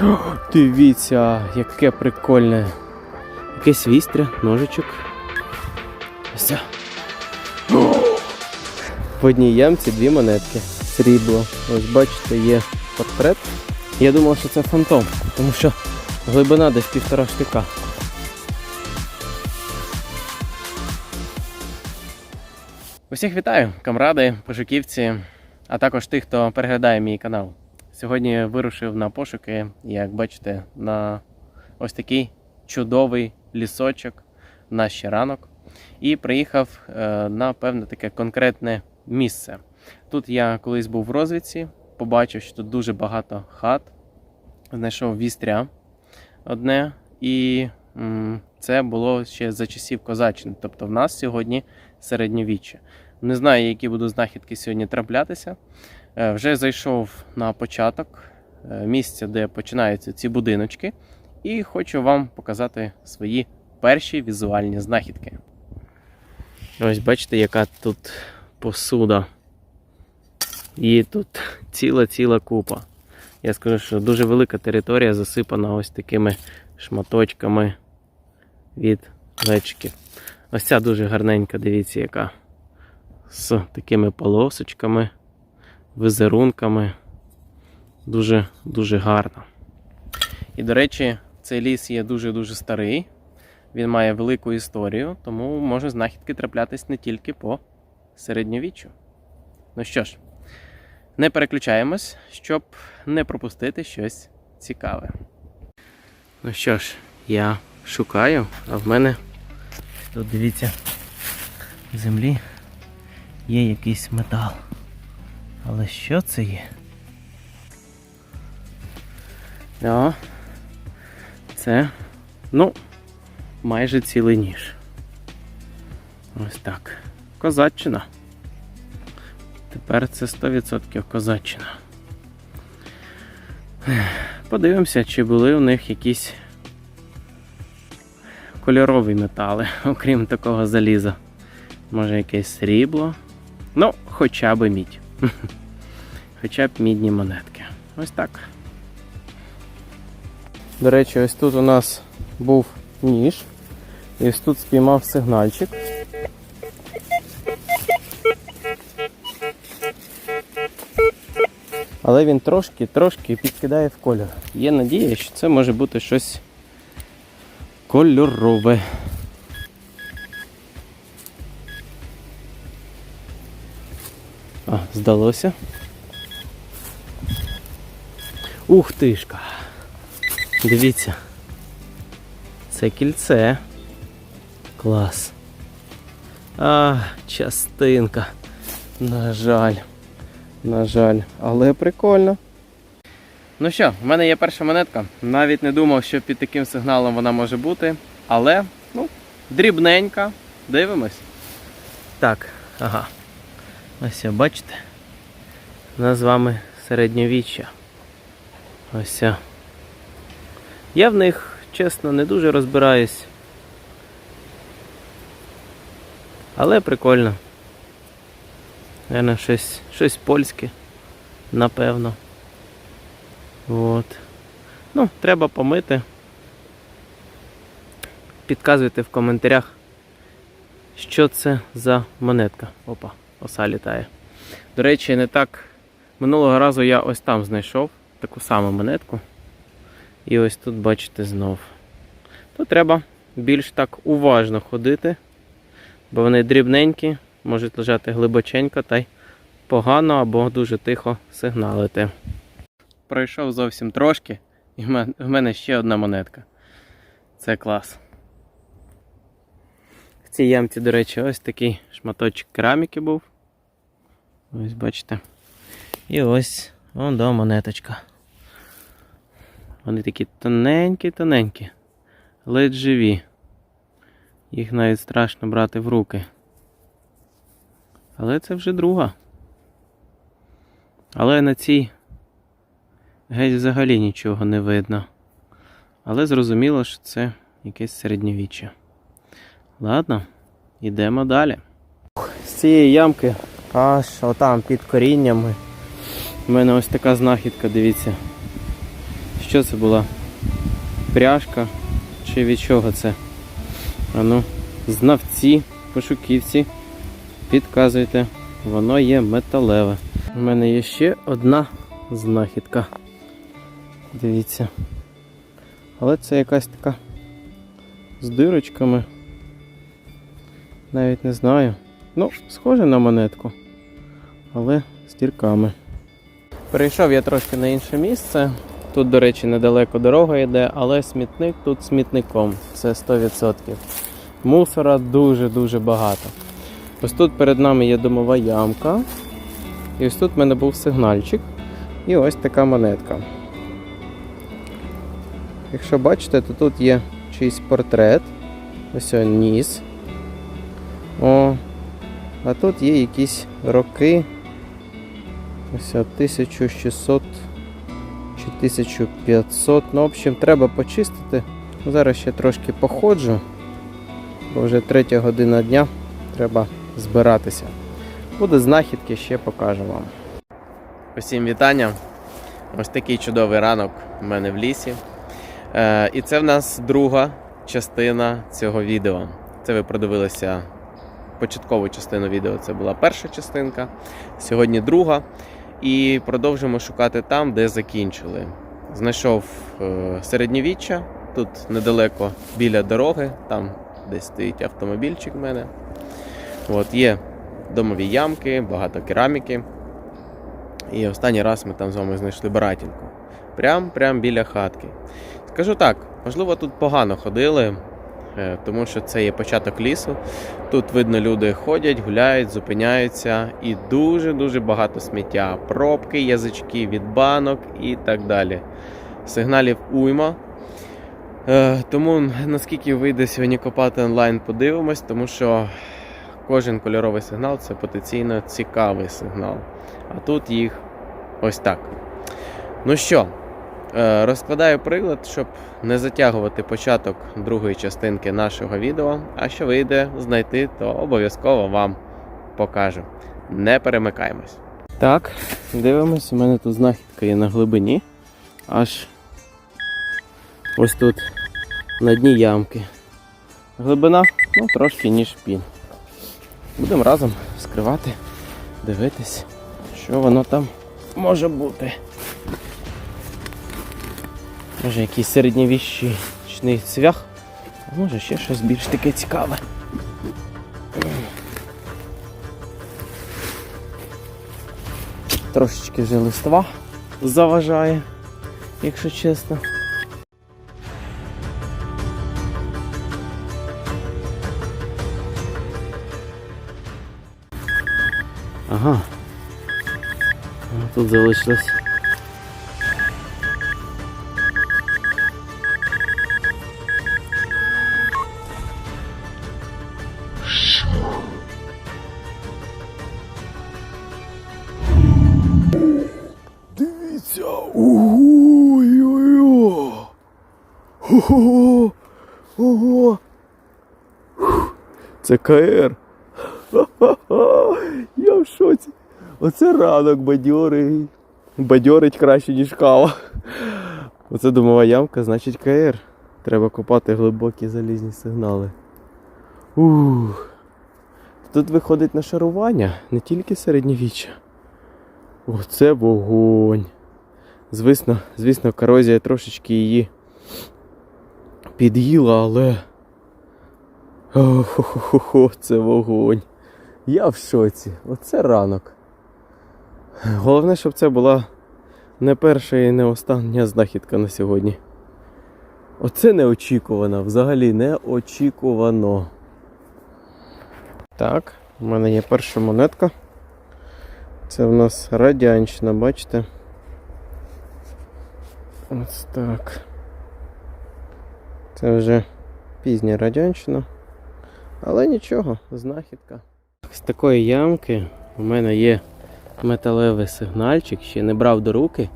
Дивіться, яке прикольне. Якесь вістря, ножичок. Ось. В одній ямці дві монетки. Срібло. Ось бачите, є портрет. Я думав, що це фантом, тому що глибина десь півтора штика. Усіх вітаю, камради, пошуківці, а також тих, хто переглядає мій канал. Сьогодні вирушив на пошуки, як бачите, на ось такий чудовий лісочок на ще ранок. І приїхав е, на певне таке конкретне місце. Тут я колись був в розвідці, побачив, що тут дуже багато хат. Знайшов вістря одне, і це було ще за часів Козаччини. Тобто в нас сьогодні середньовіччя. Не знаю, які будуть знахідки сьогодні траплятися. Е, Вже зайшов на початок е, місця, де починаються ці будиночки, і хочу вам показати свої перші візуальні знахідки. Ось бачите, яка тут посуда. Її тут ціла-ціла купа. Я скажу, що дуже велика територія засипана ось такими шматочками від глечиків. Ось ця дуже гарненька, дивіться, яка. З такими полосочками, візерунками. Дуже дуже гарно. І, до речі, цей ліс є дуже-дуже старий. Він має велику історію, тому може знахідки траплятись не тільки по середньовіччю. Ну що ж, не переключаємось, щоб не пропустити щось цікаве. Ну що ж, я шукаю, а в мене тут дивіться, в землі є якийсь метал. Але що це є? О, це, ну, майже цілий ніж. Ось так. Козаччина. Тепер це 100% козаччина. Подивимося, чи були у них якісь кольорові метали, окрім такого заліза. Може якесь срібло. Ну, хоча б мідь. Хоча б мідні монетки. Ось так. До речі, ось тут у нас був ніж. І ось тут спіймав сигнальчик. Але він трошки-трошки підкидає в кольор. Є надія, що це може бути щось кольорове. А, здалося. Ух тишка. Дивіться. Це кільце. Клас. А, частинка. На жаль. На жаль. Але прикольно. Ну що, в мене є перша монетка. Навіть не думав, що під таким сигналом вона може бути. Але, ну, дрібненька. Дивимось. Так, ага. Ось бачите? У нас з вами середньовіччя. Ось. Я в них, чесно, не дуже розбираюсь. Але прикольно. Наверно, щось, щось польське, напевно. От. Ну, треба помити. Підказуйте в коментарях, що це за монетка. Опа, оса літає. До речі, не так. Минулого разу я ось там знайшов таку саму монетку. І ось тут бачите знов. То треба більш так уважно ходити, бо вони дрібненькі, можуть лежати глибоченько та й погано або дуже тихо сигналити. Пройшов зовсім трошки, і в мене ще одна монетка. Це клас. В цій ямці, до речі, ось такий шматочок кераміки був. Ось бачите. І ось вон до монеточка. Вони такі тоненькі-тоненькі, ледь живі. Їх навіть страшно брати в руки. Але це вже друга. Але на цій геть взагалі нічого не видно. Але зрозуміло, що це якесь середньовіччя. Ладно, йдемо далі. З цієї ямки аж отам під коріннями. У мене ось така знахідка, дивіться. Що це була? Пряжка? Чи від чого це? Ану, знавці, пошуківці, підказуйте, воно є металеве. У мене є ще одна знахідка. Дивіться. Але це якась така з дирочками. Навіть не знаю. Ну, схоже на монетку, але з дірками. Перейшов я трошки на інше місце. Тут, до речі, недалеко дорога йде, але смітник тут смітником. Це 100%. Мусора дуже-дуже багато. Ось тут перед нами є домова ямка. І ось тут в мене був сигнальчик. І ось така монетка. Якщо бачите, то тут є чийсь портрет. Ось он ніс. О, а тут є якісь роки. Ось от 1600 чи 1500. Ну, в общем, треба почистити. Зараз ще трошки походжу, бо вже третя година дня. Треба збиратися. Буде знахідки, ще покажу вам. Усім вітання. Ось такий чудовий ранок у мене в лісі. Е, і це в нас друга частина цього відео. Це ви продивилися початкову частину відео. Це була перша частинка. Сьогодні друга. І продовжимо шукати там, де закінчили. Знайшов е, середньовіччя, тут недалеко біля дороги, там десь стоїть автомобільчик в мене. От, є домові ямки, багато кераміки. І останній раз ми там з вами знайшли баратінку. Прям, прям біля хатки. Скажу так, можливо, тут погано ходили, тому що це є початок лісу. Тут видно, люди ходять, гуляють, зупиняються і дуже-дуже багато сміття. Пробки, язички від банок і так далі. Сигналів уйма. Е, Тому наскільки вийде сьогодні копати онлайн, подивимось, тому що кожен кольоровий сигнал це потенційно цікавий сигнал. А тут їх ось так. Ну що, е, розкладаю приклад, щоб не затягувати початок другої частинки нашого відео. А що вийде знайти, то обов'язково вам покажу. Не перемикаємось. Так, дивимось, у мене тут знахідка є на глибині. Аж ось тут на дні ямки. Глибина, ну, трошки ніж пін. Будемо разом вскривати, дивитись, що воно там може бути. Може якийсь середньовічний цвях, а може ще щось більш таке цікаве. Трошечки вже листва заважає, якщо чесно. Ага. Тут залишилось. Ого! Ого! Це КР! Я в шоці! Оце ранок бадьорий. Бадьорить краще, ніж кава. Оце домова ямка, значить КР. Треба копати глибокі залізні сигнали. Ух. Тут виходить нашарування, не тільки середньовіччя. Оце вогонь. Звісно, звісно, корозія трошечки її під'їла, але. Охо-хо-хо, це вогонь. Я в шоці. Оце ранок. Головне, щоб це була не перша і не остання знахідка на сьогодні. Оце неочікувано, взагалі неочікувано. Так, у мене є перша монетка. Це в нас радянщина, бачите? Ось так. Це вже пізня радянщина. Але нічого, знахідка. З такої ямки у мене є металевий сигнальчик, ще не брав до руки.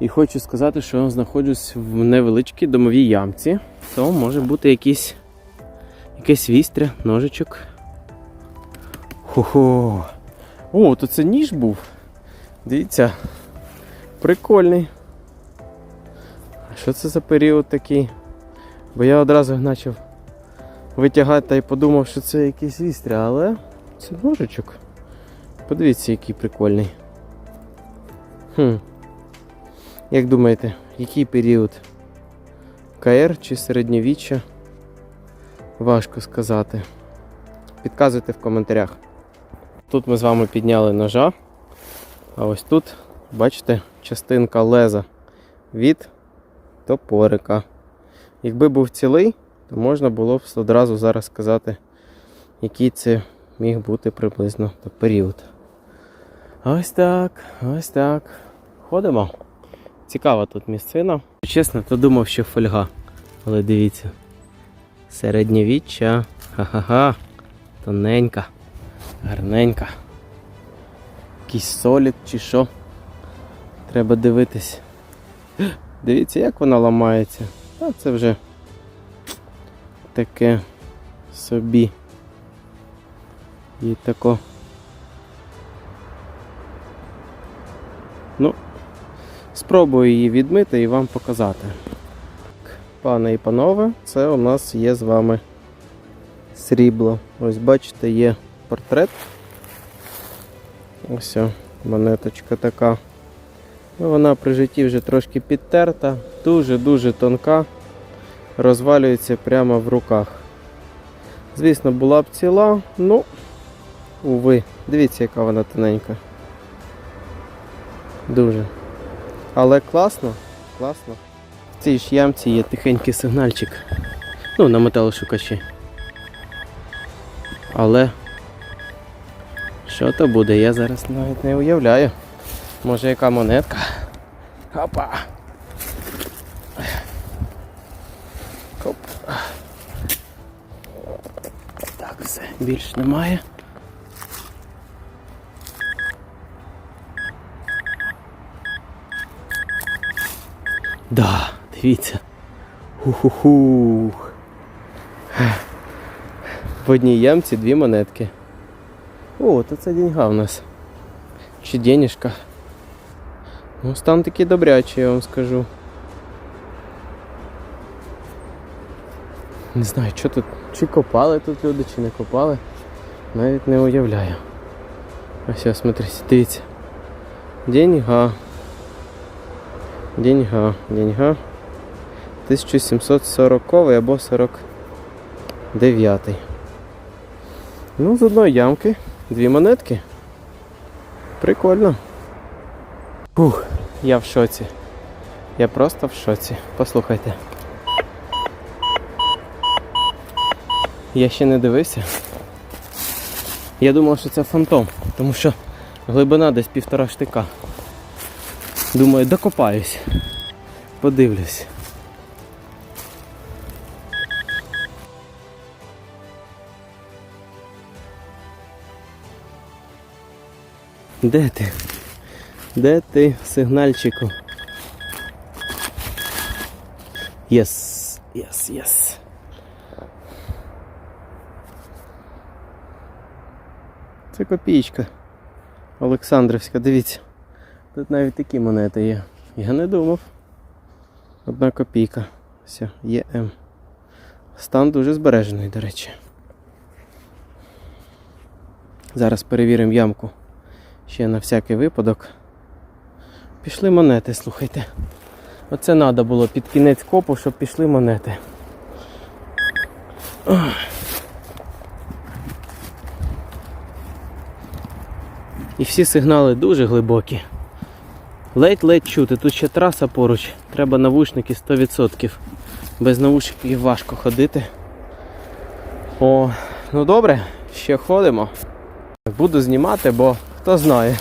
І хочу сказати, що знаходжусь в невеличкій домовій ямці. То може бути якийсь, якесь вістря, ножичок. Хо-хо. О, то це ніж був. Дивіться. Прикольний. А що це за період такий? Бо я одразу почав витягати та й подумав, що це якийсь вістря, але це ножичок. Подивіться, який прикольний. Хм. Як думаєте, який період? КР чи середньовіччя? Важко сказати. Підказуйте в коментарях. Тут ми з вами підняли ножа, а ось тут, бачите, частинка леза від топорика. Якби був цілий, то можна було б одразу зараз сказати, який це міг бути приблизно період. Ось так, ось так. Ходимо. Цікава тут місцина. Чесно, то думав, що фольга. Але дивіться. Середньовіччя. Ха-ха-ха. Тоненька. Гарненька. Якийсь солід чи що. Треба дивитись. Дивіться, як вона ламається. Та це вже таке собі. І тако. Ну, спробую її відмити і вам показати. Пане і панове, це у нас є з вами срібло. Ось бачите, є портрет. Ось монеточка така. Ну, Вона при житті вже трошки підтерта, дуже-дуже тонка, розвалюється прямо в руках. Звісно, була б ціла, ну, уви, дивіться, яка вона тоненька. Дуже. Але класно, класно. В цій ж ямці є тихенький сигнальчик. Ну, на металошукачі. Але що то буде, я зараз навіть не уявляю. Може яка монетка? Хопа. Все, більш немає. Да, дивіться. Ху-ху-ху. В одній ямці дві монетки. О, то це деньга в нас. Чи денежка. Ну, стан такий добрячий, я вам скажу. Не знаю, що тут, чи копали тут люди, чи не копали. Навіть не уявляю. Ось, смотрите, дивіться. Деньга. Деньга, деньга. 1740 або 49. Ну, з одної ямки дві монетки. Прикольно. Фух, я в шоці. Я просто в шоці. Послухайте. Я ще не дивився. Я думав, що це фантом, тому що глибина десь півтора штика. Думаю, докопаюсь. Подивлюсь. Де ти? Де ти, сигнальчику? Єс, єс, єс. Це копійка. Олександрівська, дивіться. Тут навіть такі монети є. Я не думав. Одна копійка. Все, ЄМ. Стан дуже збережений, до речі. Зараз перевіримо ямку. Ще на всякий випадок. Пішли монети, слухайте. Оце треба було під кінець копу, щоб пішли монети. Ох. І всі сигнали дуже глибокі. Ледь-ледь чути, тут ще траса поруч, треба навушники 100%. Без навушників важко ходити. О, ну добре, ще ходимо. Буду знімати, бо хто знає.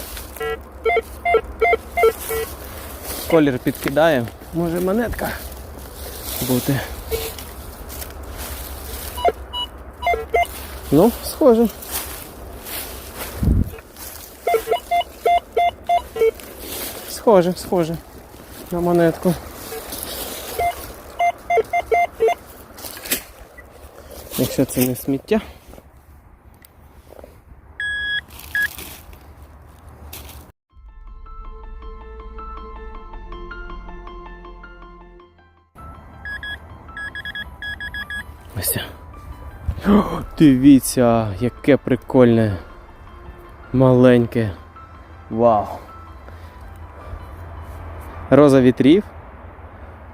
Колір підкидає, може монетка бути. Ну, схоже. Схоже, схоже на монетку. Якщо це не сміття. Ось. О, дивіться, яке прикольне, маленьке. Вау! Роза вітрів.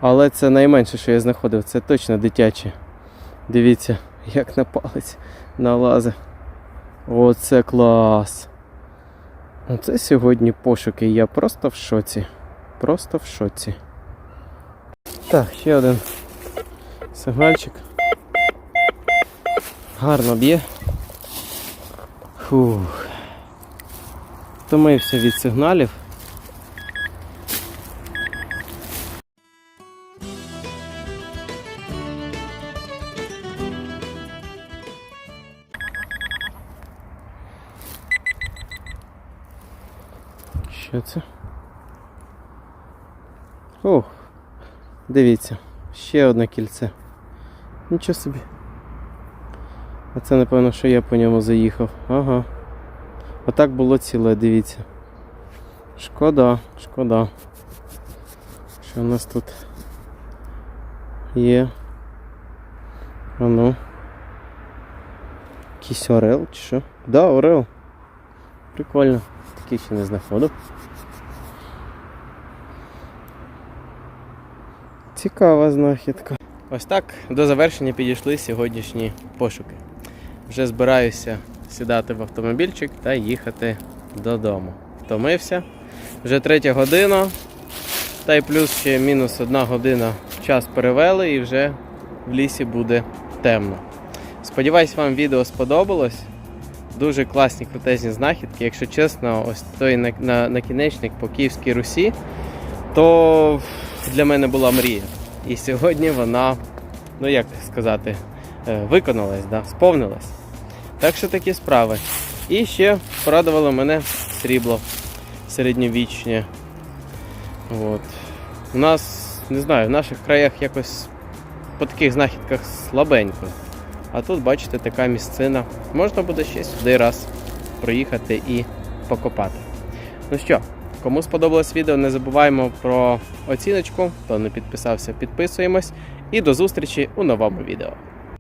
Але це найменше, що я знаходив. Це точно дитяче. Дивіться, як на палець налазить. Оце клас. Оце сьогодні пошуки. Я просто в шоці. Просто в шоці. Так, ще один сигнальчик. Гарно б'є. Фух. Втомився від сигналів. Що це? Ох, дивіться, ще одне кільце. Нічого собі. А це напевно, що я по ньому заїхав. Ага. Отак було ціле, дивіться. Шкода, шкода. Що у нас тут є? А ну. Якийсь орел чи що? Да, орел. Прикольно. Такий ще не знаходив. Цікава знахідка. Ось так до завершення підійшли сьогоднішні пошуки. Вже збираюся сідати в автомобільчик та їхати додому. Втомився. Вже третя година. Та й плюс ще мінус одна година час перевели і вже в лісі буде темно. Сподіваюсь, вам відео сподобалось. Дуже класні крутезні знахідки. Якщо чесно, ось той на- на- накінечник по Київській Русі, то для мене була мрія. І сьогодні вона, ну як сказати, е, виконалась, да, сповнилась. Так що такі справи. І ще порадувало мене срібло середньовічнє. От. У нас, не знаю, в наших краях якось по таких знахідках слабенько. А тут, бачите, така місцина. Можна буде ще сюди раз проїхати і покопати. Ну що, кому сподобалось відео, не забуваємо про оціночку. Хто не підписався, підписуємось. І до зустрічі у новому відео.